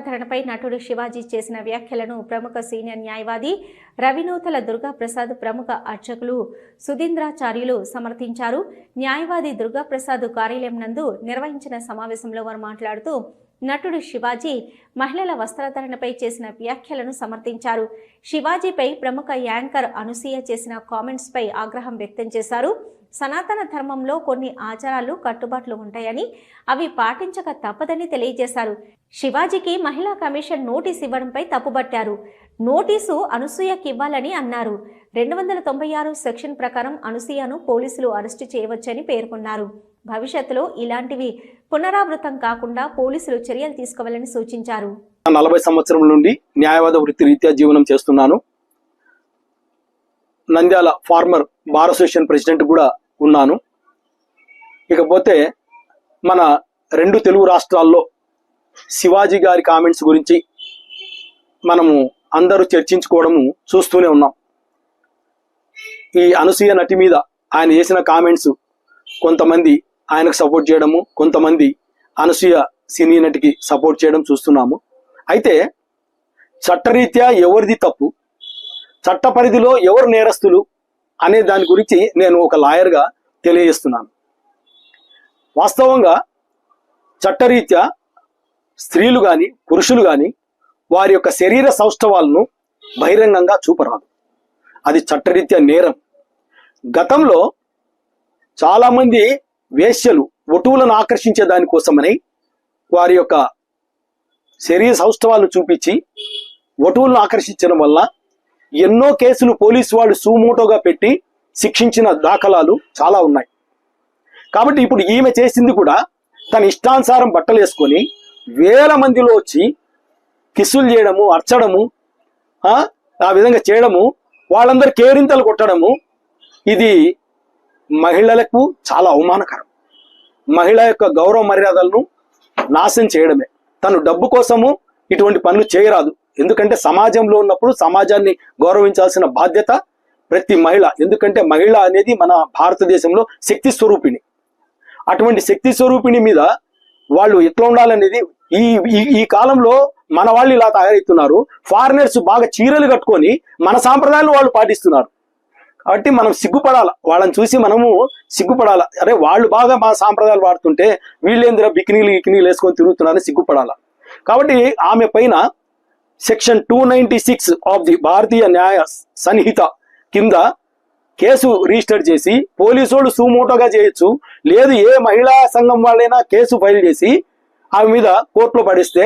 ధరణపై నటుడు శివాజీ చేసిన వ్యాఖ్యలను ప్రముఖ సీనియర్ న్యాయవాది రవినూతల దుర్గాప్రసాద్ ప్రముఖ అర్చకులు సుధీంద్రాచార్యులు సమర్థించారు. న్యాయవాది దుర్గాప్రసాద్ కార్యాలయం నందు నిర్వహించిన సమావేశంలో వారు మాట్లాడుతూ నటుడు శివాజీ మహిళల వస్త్రధారణపై చేసిన వ్యాఖ్యలను సమర్థించారు. శివాజీపై ప్రముఖ యాంకర్ అనుసీయ చేసిన కామెంట్స్పై ఆగ్రహం వ్యక్తం చేశారు. సనాతన ధర్మంలో కొన్ని ఆచారాలు కట్టుబాట్లు ఉంటాయని అవి పాటించక తప్పదని తెలియజేశారు. శివాజీకి మహిళా కమిషన్ నోటీస్ ఇవ్వడంపై తప్పుబట్టారు. నోటీసు అనసూయకి ఇవ్వాలని అన్నారు. రెండు వందల తొంభై ఆరు సెక్షన్ ప్రకారం అనసూయను పోలీసులు అరెస్టు చేయవచ్చని పేర్కొన్నారు. భవిష్యత్తులో ఇలాంటివి పునరావృతం కాకుండా పోలీసులు చర్యలు తీసుకోవాలని సూచించారు. నలభై సంవత్సరం నుండి న్యాయవాద వృత్తి రీత్యా జీవనం చేస్తున్నాను. Nandyal former bar association president కూడా ఉన్నాను. ఇకపోతే మన రెండు తెలుగు రాష్ట్రాల్లో శివాజీ గారి కామెంట్స్ గురించి మనము అందరూ చర్చించుకోవడము చూస్తూనే ఉన్నాం. ఈ అనసూయ నటి మీద ఆయన చేసిన కామెంట్స్ కొంతమంది ఆయనకు సపోర్ట్ చేయడము కొంతమంది అనసూయ సినీ నటికి సపోర్ట్ చేయడం చూస్తున్నాము. అయితే చట్టరీత్యా ఎవరిది తప్పు? చట్ట పరిధిలో ఎవరు నేరస్తులు? అనే దాని గురించి నేను ఒక లాయర్గా తెలియజేస్తున్నాను. వాస్తవంగా చట్టరీత్యా స్త్రీలు కానీ పురుషులు కానీ వారి యొక్క శరీర సౌష్ఠవాలను బహిరంగంగా చూపరాదు. అది చట్టరీత్యా నేరం. గతంలో చాలామంది వేశ్యలు ఒటువులను ఆకర్షించే దానికోసమని వారి యొక్క శరీర సౌష్ఠవాలను చూపించి ఒటువులను ఆకర్షించడం వల్ల ఎన్నో కేసులు పోలీసు వాళ్ళు సూమోటోగా పెట్టి శిక్షించిన దాఖలాలు చాలా ఉన్నాయి. కాబట్టి ఇప్పుడు ఈమె చేసింది కూడా తన ఇష్టానుసారం బట్టలు వేసుకొని వేల మందిలో వచ్చి కిస్సులు చేయడము అర్చడము ఆ విధంగా చేయడము వాళ్ళందరూ కేరింతలు కొట్టడము ఇది మహిళలకు చాలా అవమానకరం. మహిళ యొక్క గౌరవ మర్యాదలను నాశనం చేయడమే. తను డబ్బు కోసము ఇటువంటి పనులు చేయరాదు. ఎందుకంటే సమాజంలో ఉన్నప్పుడు సమాజాన్ని గౌరవించాల్సిన బాధ్యత ప్రతి మహిళ. ఎందుకంటే మహిళ అనేది మన భారతదేశంలో శక్తి స్వరూపిణి. అటువంటి శక్తి స్వరూపిణి మీద వాళ్ళు ఎట్లా ఉండాలనేది ఈ ఈ ఈ కాలంలో మన వాళ్ళు ఇలా తయారవుతున్నారు ఫారినర్స్ బాగా చీరలు కట్టుకొని మన సాంప్రదాయాలు వాళ్ళు పాటిస్తున్నారు. కాబట్టి మనం సిగ్గుపడాల? వాళ్ళని చూసి మనము సిగ్గుపడాల? అరే వాళ్ళు బాగా మా సాంప్రదాయాలు వాడుతుంటే వీళ్ళేందిరా బికినీలు గికినీలు వేసుకొని తిరుగుతున్నారని సిగ్గుపడాల? కాబట్టి ఆమె పైన section two ninety six of the Bharatiya Nyaya Sanhita కింద కేసు రిజిస్టర్ చేసి పోలీసు వాళ్ళు సుమోటోగా చేయొచ్చు. లేదు ఏ మహిళా సంఘం వాళ్ళైనా కేసు ఫైల్ చేసి ఆమె మీద కోర్టులో పడిస్తే